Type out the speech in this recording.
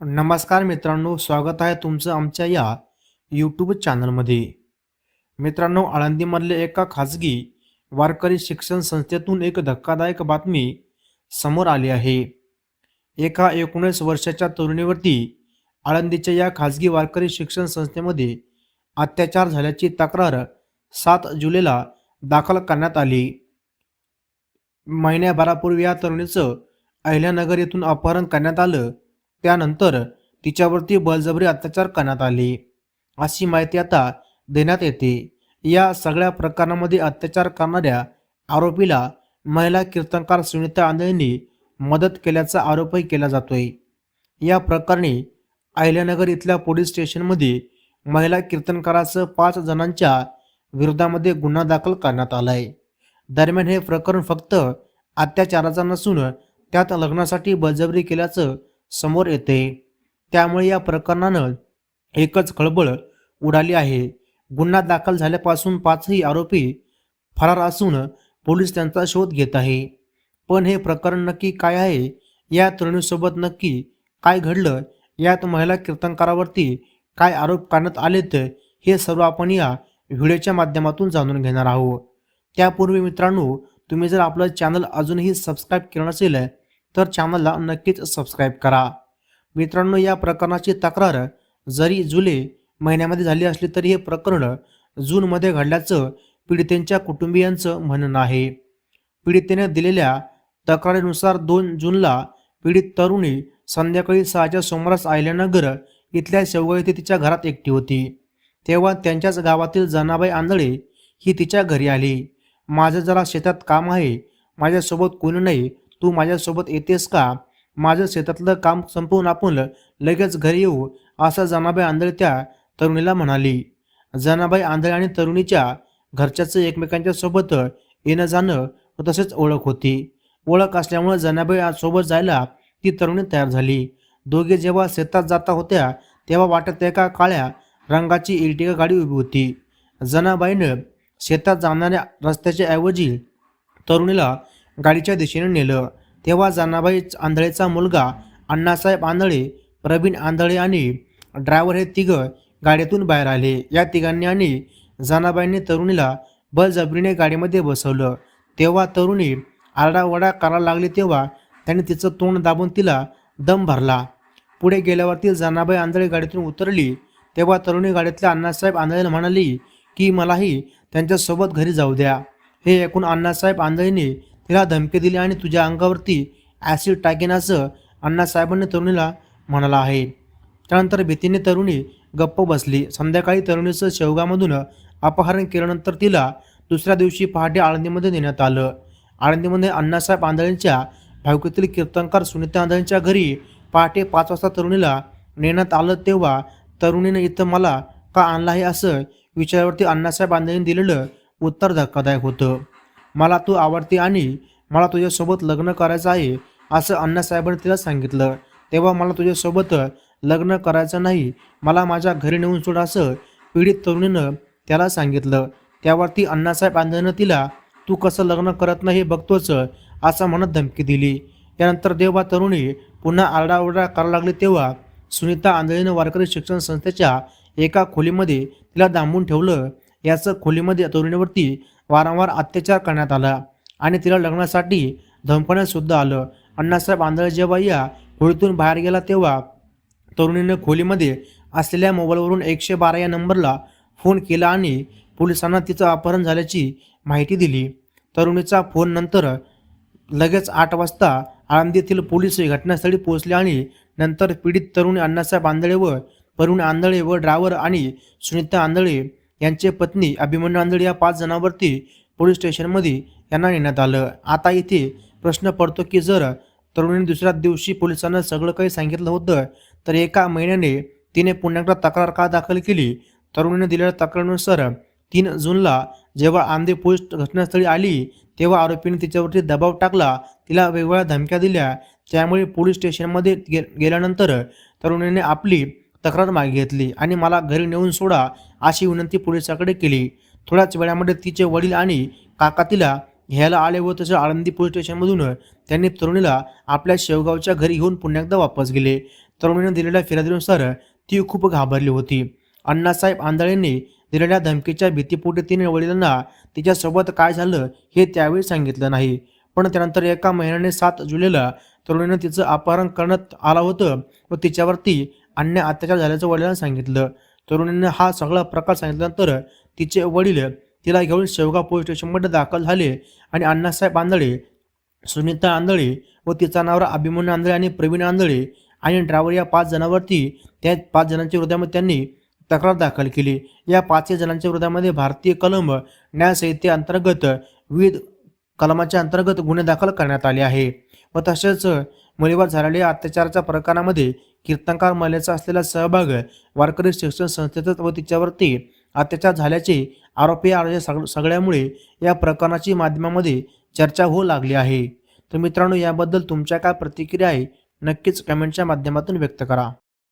नमस्कार मित्रांनो स्वागत आहे तुमचं आमच्या या यूट्यूब चॅनलमध्ये मित्रांनो आळंदीमधल्या एका खाजगी वारकरी शिक्षण संस्थेतून एक धक्कादायक बातमी समोर आली आहे. एका एकोणीस वर्षाच्या तरुणीवरती आळंदीच्या या खाजगी वारकरी शिक्षण संस्थेमध्ये अत्याचार झाल्याची तक्रार सात जुलैला दाखल करण्यात आली. महिन्याभरापूर्वी या तरुणीचं अहिल्यानगर येथून अपहरण करण्यात आलं. त्यानंतर तिच्यावरती बळजबरी अत्याचार करण्यात आले. अशी माहिती आता देण्यात येते. या सगळ्या प्रकरणामध्ये अत्याचार करणाऱ्या आरोपीला महिला कीर्तनकार सुनीता आंधळींनी मदत केल्याचा आरोपही केला जातोय. या प्रकरणी अहिल्यानगर इथल्या पोलीस स्टेशनमध्ये महिला कीर्तनकारासह पाच जणांच्या विरोधामध्ये गुन्हा दाखल करण्यात आलाय. दरम्यान हे प्रकरण फक्त अत्याचाराचा नसून त्यात लग्नासाठी बळजबरी केल्याचं समोर येते. त्यामुळे या प्रकरणानं एकच खळबळ उडाली आहे. गुन्हा दाखल झाल्यापासून पाचही आरोपी फरार असून पोलीस त्यांचा शोध घेत आहे. पण हे प्रकरण नक्की काय आहे? या तरुणीसोबत नक्की काय घडलं? यात महिला कीर्तनकारावरती काय आरोप करण्यात आलेत? हे सर्व आपण या व्हिडिओच्या माध्यमातून जाणून घेणार आहोत. त्यापूर्वी मित्रांनो तुम्ही जर आपलं चॅनल अजूनही सबस्क्राईब केलं नसेल तर चॅनलला नक्कीच सबस्क्राईब करा. मित्रांनो या प्रकरणाची तक्रार जरी जुलै महिन्यामध्ये झाली असली तरी हे प्रकरण जूनमध्ये घडल्याचं पीडितेंच्या कुटुंबियांचं म्हणणं आहे. पीडितेने दिलेल्या तक्रारीनुसार दोन जूनला पीडित तरुणी संध्याकाळी सहाच्या सुमारास आयल्यानगर इथल्या शेवगाव येथे तिच्या घरात एकटी होती. तेव्हा त्यांच्याच गावातील जनाबाई आंधळे ही तिच्या घरी आली. माझं जरा शेतात काम आहे. माझ्यासोबत कोणी नाही. तू माझ्यासोबत येतेस का? माझं शेतातलं काम संपवून आपण लगेच घरी येऊ असं जनाबाई आंधळे त्या तरुणीला म्हणाली. जनाबाई आंधळे आणि तरुणीच्या घरच्याचं एकमेकांच्या सोबत येणं जाणं व तसेच ओळख होती. ओळख असल्यामुळे जनाबाई सोबत जायला ती तरुणी तयार झाली. दोघे जेव्हा शेतात जाता होत्या तेव्हा वाटत एका काळ्या रंगाची इर्टिगा गाडी उभी होती. जनाबाईनं शेतात जाणाऱ्या रस्त्याच्या ऐवजी तरुणीला गाडीच्या दिशेने नेलं. तेव्हा जानाबाई आंधळेचा मुलगा अण्णासाहेब आंधळे प्रवीण आंधळे आणि ड्रायव्हर हे तिघं गाडीतून बाहेर आले. या तिघांनी आणि जानाबाईंनी तरुणीला बळजबरीने गाडीमध्ये बसवलं. तेव्हा तरुणी आरडाओरडा करायला लागली तेव्हा त्यांनी तिचं तोंड दाबून तिला दम भरला. पुढे गेल्यावरती जानाबाई आंधळे गाडीतून उतरली. तेव्हा तरुणी गाडीतल्या अण्णासाहेब आंधळेला म्हणाली की मलाही त्यांच्यासोबत घरी जाऊ द्या. हे ऐकून अण्णासाहेब आंधळीने तिला धमकी दिली आणि तुझ्या अंगावरती ॲसिड टाकेन असं अण्णासाहेबांनी तरुणीला म्हणाला आहे. त्यानंतर भीतीने तरुणी गप्प बसली. संध्याकाळी तरुणीचं शेवगामधून अपहरण केल्यानंतर तिला दुसऱ्या दिवशी पहाटे आळंदीमध्ये नेण्यात आलं. आळंदीमध्ये अण्णासाहेब आंधळेंच्या भावकीतील कीर्तनकार सुनीता आंधळेंच्या घरी पहाटे पाच वाजता तरुणीला नेण्यात आलं तेव्हा तरुणीनं इथं मला का आणला आहे असं विचारावरती अण्णासाहेब आंधळेंनी दिलेलं उत्तर धक्कादायक होतं. मला तू आवडते आणि मला तुझ्यासोबत लग्न करायचं आहे असं अण्णासाहेबांनी तिला सांगितलं. तेव्हा मला तुझ्यासोबत लग्न करायचं नाही मला माझ्या घरी नेऊन सोड असं पीडित तरुणीनं त्याला सांगितलं. त्यावरती अण्णासाहेब आंधळनं तिला तू कसं लग्न करत नाही हे बघतोच असं म्हणत धमकी दिली. त्यानंतर देवा तरुणी पुन्हा आरडाओरडा करायला लागली तेव्हा सुनीता आंधळीनं वारकरी शिक्षण संस्थेच्या एका खोलीमध्ये तिला दांबून ठेवलं. याचं खोलीमध्ये तरुणीवरती वारंवार अत्याचार करण्यात आला आणि तिला लग्नासाठी धमपण्यातसुद्धा आलं. अण्णासाहेब आंधळे जेव्हा या खोलीतून बाहेर गेला तेव्हा तरुणीनं खोलीमध्ये असलेल्या मोबाईलवरून एकशे बारा या नंबरला फोन केला आणि पोलिसांना तिचं अपहरण झाल्याची माहिती दिली. तरुणीचा फोन नंतर लगेच आठ वाजता आळंदीतील पोलीस घटनास्थळी पोहोचले आणि नंतर पीडित तरुणी अण्णासाहेब आंधळे व परुण आंधळे व ड्रायव्हर आणि सुनीता आंधळे यांचे पत्नी अभिमन्यू आंधळे या पाच जणांवरती पोलीस स्टेशनमध्ये यांना नेण्यात आलं. आता इथे प्रश्न पडतो की जर तरुणीने दुसऱ्या दिवशी पोलिसांना सगळं काही सांगितलं होतं तर एका महिन्याने तिने पुण्याकडे तक्रार का दाखल केली? तरुणीने दिलेल्या तक्रारीनुसार तीन जूनला जेव्हा आंधे पोलीस घटनास्थळी आली तेव्हा आरोपीने तिच्यावरती दबाव टाकला तिला वेगवेगळ्या धमक्या दिल्या. त्यामुळे पोलीस स्टेशनमध्ये गे गेल्यानंतर तरुणीने आपली तक्रार मागे घेतली आणि मला घरी नेऊन सोडा अशी विनंती पोलिसाकडे केली. थोड्याच वेळामध्ये तिचे वडील आणि काका तिला घ्यायला आले व तसं आळंदी पोलीस स्टेशनमधून त्यांनी तरुणीला आपल्या शेवगावच्या घरी घेऊन पुन्हा एकदा वापस गेले. तरुणीने दिलेल्या फिर्यादीनुसार ती खूप घाबरली होती. अण्णासाहेब आंधळेंनी दिलेल्या धमकीच्या भीतीपोटी तिने वडिलांना तिच्यासोबत काय झालं हे त्यावेळी सांगितलं नाही. पण त्यानंतर एका महिन्याने सात जुलैला तरुणीनं तिचं अपहरण करण्यात आलं होतं व तिच्यावरती अन्य अत्याचार झाल्याचं वडिलांना सांगितलं. तरुणीने हा सगळा प्रकार सांगितल्यानंतर तिचे वडील तिला घेऊन शेवगाव पोलीस स्टेशनमध्ये दाखल झाले आणि अण्णासाहेब आंधळे सुनीता आंधळे व तिचा नावरा अभिमन्यू आंधळे आणि प्रवीण आंधळे आणि ड्रायव्हर या पाच जणांवरती त्या पाच जणांच्या विरोधामध्ये त्यांनी तक्रार दाखल केली. या पाचही जणांच्या विरोधामध्ये भारतीय कलम न्यायसंहिते अंतर्गत विविध कलमाच्या अंतर्गत गुन्हे दाखल करण्यात आले आहे. व तसेच मुलीवर झालेल्या अत्याचाराच्या प्रकरणामध्ये कीर्तनकार मल्याचा असलेला सहभाग वारकरी शिक्षण संस्थेत व तिच्यावरती अत्याचार झाल्याचे आरोपी आढळले सग सगळ्यामुळे या प्रकरणाची माध्यमामध्ये चर्चा होऊ लागली आहे. तर मित्रांनो याबद्दल तुमच्या काय प्रतिक्रिया आहे नक्कीच कमेंटच्या माध्यमातून व्यक्त करा.